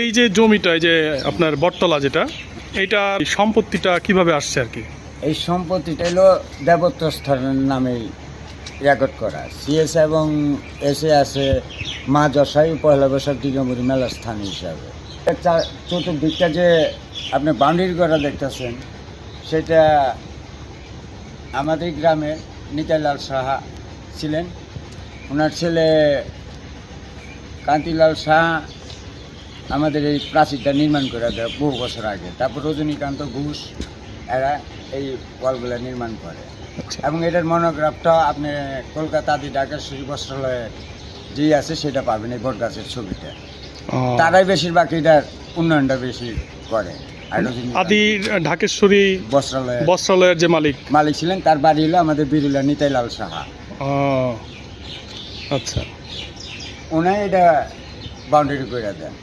এই যে জমিটা, এই যে আপনার বটতলা যেটা এটা সম্পত্তিটা কীভাবে আসছে আর কি? এই সম্পত্তিটা হলো দেবত্ব স্থানের নামে রেকর্ড করা। সিএস এবং এসে আছে, মা যশাই পয়লা বৈশাখ দিগম্বরী মেলার স্থান হিসাবে। চতুর্দিকটা যে আপনি বাউন্ডারি করা দেখতেছেন, সেটা আমাদের গ্রামের নিতাইলাল সাহা ছিলেন। ওনার ছেলে কান্তিলাল সাহা আমাদের এই প্রাচীরটা নির্মাণ করে দেয় বহু বছর আগে। তারপর রজনীকান্ত ঘোষ এরা এই ওয়ালগুলো নির্মাণ করে। আচ্ছা। এবং এটার মনোগ্রাফটা আপনি কলকাতা আদি ঢাকা শ্রী বস্ত্রালয়ে যেই আছে সেটা পাবেন এই বট গাছের ছবিটা তারাই বেশিরভাগ এটার উন্নয়নটা বেশি করে। আর আদি ঢাকেশ্বরী বস্ত্রালয়ে। বস্ত্রালয়ের যে মালিক। মালিক ছিলেন তার বাড়ি হলো আমাদের বিরুলা নিতাইলাল সাহা। আচ্ছা। ওনাই এটা বাউন্ডারি করে দেন।